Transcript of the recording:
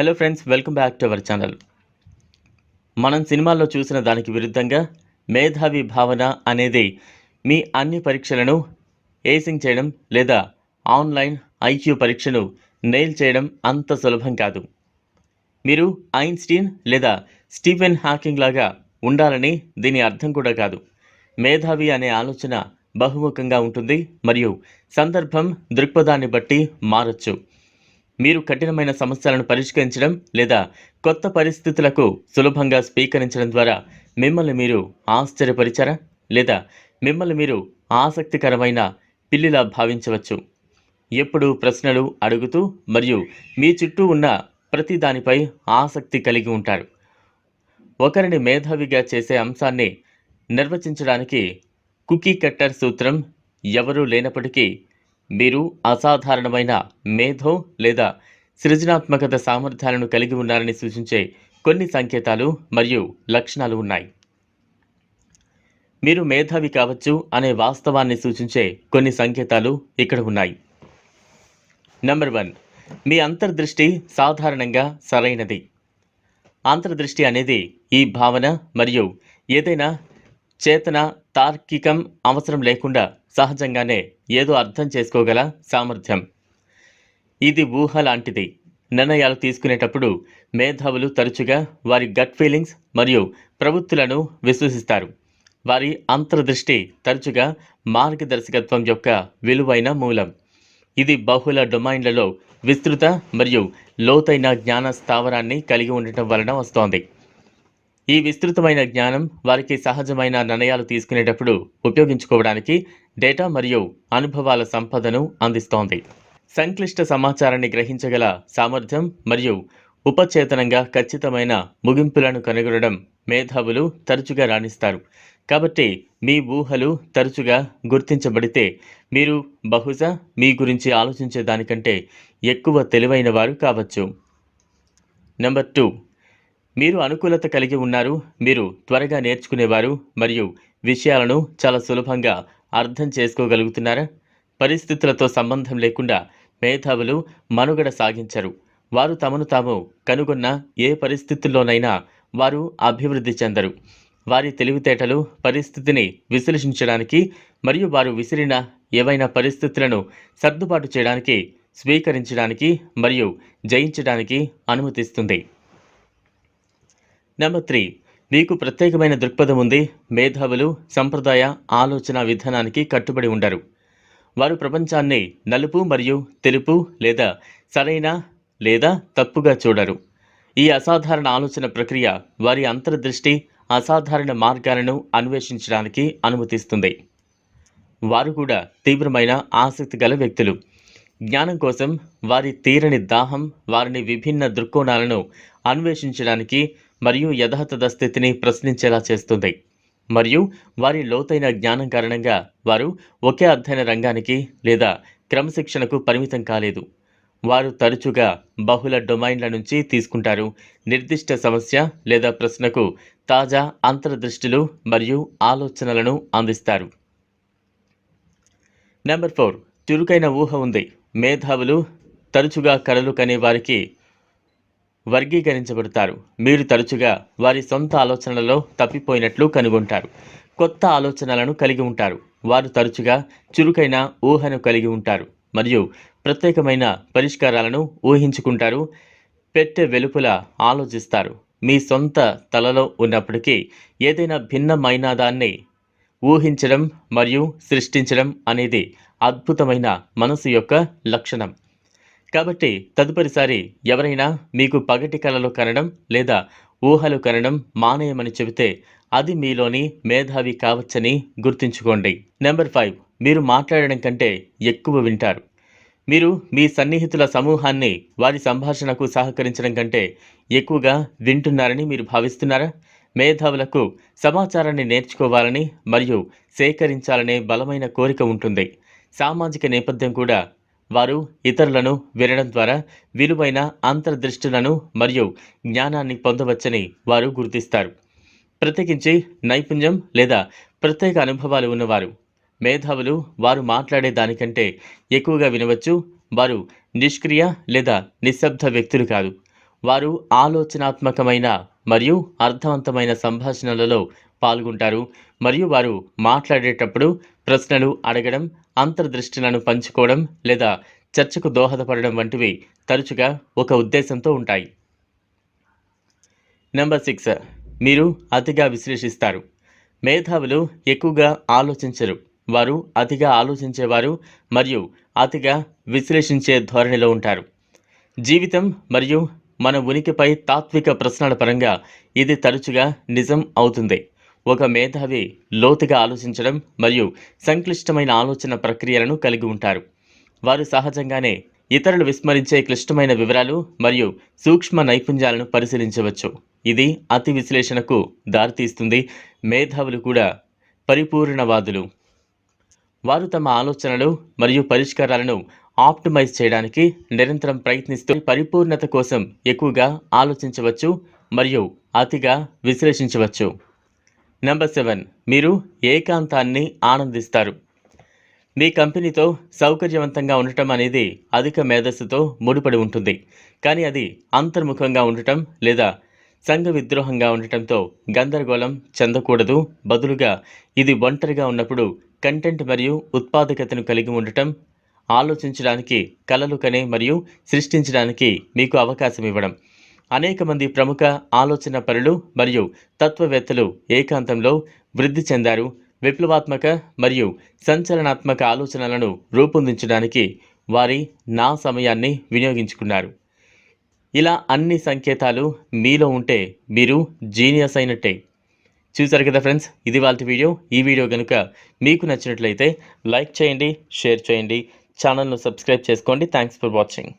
Hello friends welcome back to our channel మనం సినిమాల్లో చూసిన దానికి విరుద్ధంగా మేధావి భావన అనేది మీ అన్ని పరీక్షలను ఏసింగ్ చేయడం లేదా ఆన్లైన్ ఐక్యూ పరీక్షను నెయిల్ చేయడం అంత సులభం కాదు. మీరు ఐన్స్టీన్ లేదా స్టీఫెన్ హాకింగ్ లాగా ఉండాలని దీని అర్థం కూడా కాదు. మేధావి అనే ఆలోచన బహుముఖంగా ఉంటుంది మరియు సందర్భం దృక్పథాన్ని బట్టి మారచ్చు. మీరు కఠినమైన సమస్యలను పరిష్కరించడం లేదా కొత్త పరిస్థితులకు సులభంగా స్వీకరించడం ద్వారా మిమ్మల్ని మీరు ఆశ్చర్యపరిచారా? లేదా మిమ్మల్ని మీరు ఆసక్తికరమైన పిల్లిలా భావించవచ్చు? ఎప్పుడు ప్రశ్నలు అడుగుతూ మరియు మీ చుట్టూ ఉన్న ప్రతి దానిపై ఆసక్తి కలిగి ఉంటారు. ఒకరిని మేధావిగా చేసే అంశాన్ని నిర్వచించడానికి కుకీ కట్టర్ సూత్రం ఎవరూ లేనప్పటికీ మీరు అసాధారణమైన మేధో లేదా సృజనాత్మకత సామర్థ్యాలను కలిగి ఉన్నారని సూచించే కొన్ని సంకేతాలు మరియు లక్షణాలు ఉన్నాయి. మీరు మేధావి కావచ్చు అనే వాస్తవాన్ని సూచించే కొన్ని సంకేతాలు ఇక్కడ ఉన్నాయి. నంబర్ వన్ మీ అంతర్దృష్టి సాధారణంగా సరైనది. అంతర్దృష్టి అనేది ఈ భావన మరియు ఏదైనా చేతన తార్కికం అవసరం లేకుండా సహజంగానే ఏదో అర్థం చేసుకోగల సామర్థ్యం. ఇది ఊహ లాంటిది. నిర్ణయాలు తీసుకునేటప్పుడు మేధావులు తరచుగా వారి గట్ ఫీలింగ్స్ మరియు ప్రవృత్తులను విశ్వసిస్తారు. వారి అంతర్దృష్టి తరచుగా మార్గదర్శకత్వం యొక్క విలువైన మూలం. ఇది బహుళ డొమైన్లలో విస్తృత మరియు లోతైన జ్ఞాన స్థావరాన్ని కలిగి ఉండటం వలన వస్తోంది. ఈ విస్తృతమైన జ్ఞానం వారికి సహజమైన నిర్ణయాలు తీసుకునేటప్పుడు ఉపయోగించుకోవడానికి డేటా మరియు అనుభవాల సంపదను అందిస్తోంది. సంక్లిష్ట సమాచారాన్ని గ్రహించగల సామర్థ్యం మరియు ఉపచేతనంగా ఖచ్చితమైన ముగింపులను కనుగొనడం మేధావులు తరచుగా రాణిస్తారు. కాబట్టి మీ ఊహలు తరచుగా గుర్తించబడితే మీరు బహుశా మీ గురించి ఆలోచించే దానికంటే ఎక్కువ తెలివైన వారు కావచ్చు. Number two. మీరు అనుకూలత కలిగి ఉన్నారు మీరు త్వరగా నేర్చుకునేవారు మరియు విషయాలను చాలా సులభంగా అర్థం చేసుకోగలుగుతున్నారా? పరిస్థితులతో సంబంధం లేకుండా మేధావులు మనుగడ సాగించరు. వారు తమను తాము కనుగొన్న ఏ పరిస్థితుల్లోనైనా వారు అభివృద్ధి చెందరు. వారి తెలివితేటలు పరిస్థితిని విశ్లేషించడానికి మరియు వారు విసిరిన ఏవైనా పరిస్థితులను సర్దుబాటు చేయడానికి స్వీకరించడానికి మరియు జయించడానికి అనుమతిస్తుంది. నెంబర్ త్రీ మీకు ప్రత్యేకమైన దృక్పథం ఉంది. మేధావులు సంప్రదాయ ఆలోచన విధానానికి కట్టుబడి ఉండరు. వారు ప్రపంచాన్ని నలుపు మరియు తెలుపు లేదా సరైన లేదా తప్పుగా చూడరు. ఈ అసాధారణ ఆలోచన ప్రక్రియ వారి అంతర్దృష్టి అసాధారణ మార్గాలను అన్వేషించడానికి అనుమతిస్తుంది. వారు కూడా తీవ్రమైన ఆసక్తి గల వ్యక్తులు. జ్ఞానం కోసం వారి తీరని దాహం వారిని విభిన్న దృక్కోణాలను అన్వేషించడానికి మరియు యథాతథ స్థితిని ప్రశ్నించేలా చేస్తుంది. మరియు వారి లోతైన జ్ఞానం కారణంగా వారు ఒకే అధ్యయన రంగానికి లేదా క్రమశిక్షణకు పరిమితం కాలేదు. వారు తరచుగా బహుళ డొమైన్ల నుంచి తీసుకుంటారు. నిర్దిష్ట సమస్య లేదా ప్రశ్నకు తాజా అంతర్దృష్టిలు మరియు ఆలోచనలను అందిస్తారు. Number four. చురుకైన ఊహ ఉంది. మేధావులు తరచుగా కలలు కనే వారికి వర్గీకరించబడతారు. మీరు తరచుగా వారి సొంత ఆలోచనలలో తప్పిపోయినట్లు కనుగొంటారు. కొత్త ఆలోచనలను కలిగి ఉంటారు. వారు తరచుగా చురుకైన ఊహను కలిగి ఉంటారు. మరియు ప్రత్యేకమైన పరిష్కారాలను ఊహించుకుంటారు. పెట్టె వెలుపల ఆలోచిస్తారు. మీ సొంత తలలో ఉన్నప్పటికీ ఏదైనా భిన్నమైన దాన్ని ఊహించడం మరియు సృష్టించడం అనేది అద్భుతమైన మనసు యొక్క లక్షణం. కాబట్టి తదుపరిసారి ఎవరైనా మీకు పగటి కలలో కనడం లేదా ఊహలు కనడం మానేయమని చెబితే అది మీలోని మేధావి కావచ్చని గుర్తుంచుకోండి. Number five. మీరు మాట్లాడడం కంటే ఎక్కువ వింటారు. మీరు మీ సన్నిహితుల సమూహాన్ని వారి సంభాషణకు సహకరించడం కంటే ఎక్కువగా వింటున్నారని మీరు భావిస్తున్నారా? మేధావులకు సమాచారాన్ని నేర్చుకోవాలని మరియు సేకరించాలనే బలమైన కోరిక ఉంటుంది. సామాజిక నేపథ్యం కూడా వారు ఇతరులను వినడం ద్వారా విలువైన అంతర్దృష్టులను మరియు జ్ఞానాన్ని పొందవచ్చని వారు గుర్తిస్తారు. ప్రత్యేకించి నైపుణ్యం లేదా ప్రత్యేక అనుభవాలు ఉన్నవారు మేధావులు వారు మాట్లాడే దానికంటే ఎక్కువగా వినవచ్చు. వారు నిష్క్రియ లేదా నిశ్శబ్ద వ్యక్తులు కాదు. వారు ఆలోచనాత్మకమైన మరియు అర్థవంతమైన సంభాషణలలో పాల్గొంటారు మరియు వారు మాట్లాడేటప్పుడు ప్రశ్నలు అడగడం అంతర్దృష్టిలను పంచుకోవడం లేదా చర్చకు దోహదపడడం వంటివి తరచుగా ఒక ఉద్దేశంతో ఉంటాయి. Number six. మీరు అతిగా విశ్లేషిస్తారు. మేధావులు ఎక్కువగా ఆలోచించరు. వారు అతిగా ఆలోచించేవారు మరియు అతిగా విశ్లేషించే ధోరణిలో ఉంటారు. జీవితం మరియు మన ఉనికిపై తాత్విక ప్రశ్నల పరంగా ఇది తరచుగా నిజం అవుతుంది. ఒక మేధావి లోతుగా ఆలోచించడం మరియు సంక్లిష్టమైన ఆలోచన ప్రక్రియలను కలిగి ఉంటారు. వారు సహజంగానే ఇతరులు విస్మరించే క్లిష్టమైన వివరాలు మరియు సూక్ష్మ నైపుణ్యాలను పరిశీలించవచ్చు. ఇది అతి విశ్లేషణకు దారితీస్తుంది. మేధావులు కూడా పరిపూర్ణవాదులు. వారు తమ ఆలోచనలు మరియు పరిష్కారాలను ఆప్టిమైజ్ చేయడానికి నిరంతరం ప్రయత్నిస్తూ పరిపూర్ణత కోసం ఎక్కువగా ఆలోచించవచ్చు మరియు అతిగా విశ్లేషించవచ్చు. నెంబర్ సెవెన్ మీరు ఏకాంతాన్ని ఆనందిస్తారు. మీ కంపెనీతో సౌకర్యవంతంగా ఉండటం అనేది అధిక మేధస్సుతో ముడిపడి ఉంటుంది. కానీ అది అంతర్ముఖంగా ఉండటం లేదా సంఘ విద్రోహంగా ఉండటంతో గందరగోళం చెందకూడదు. బదులుగా ఇది ఒంటరిగా ఉన్నప్పుడు కంటెంట్ మరియు ఉత్పాదకతను కలిగి ఉండటం ఆలోచించడానికి కలలు కనే మరియు సృష్టించడానికి మీకు అవకాశం ఇవ్వడం. అనేక మంది ప్రముఖ ఆలోచన పరులు మరియు తత్వవేత్తలు ఏకాంతంలో వృద్ధి చెందారు. విప్లవాత్మక మరియు సంచలనాత్మక ఆలోచనలను రూపొందించడానికి వారి నా సమయాన్ని వినియోగించుకున్నారు. ఇలా అన్ని సంకేతాలు మీలో ఉంటే మీరు జీనియస్ అయినట్టే. చూసారు కదా ఫ్రెండ్స్ ఇది వాళ్ళ వీడియో. ఈ వీడియో కనుక మీకు నచ్చినట్లయితే లైక్ చేయండి షేర్ చేయండి ఛానల్ను సబ్స్క్రైబ్ చేసుకోండి. Thanks for watching.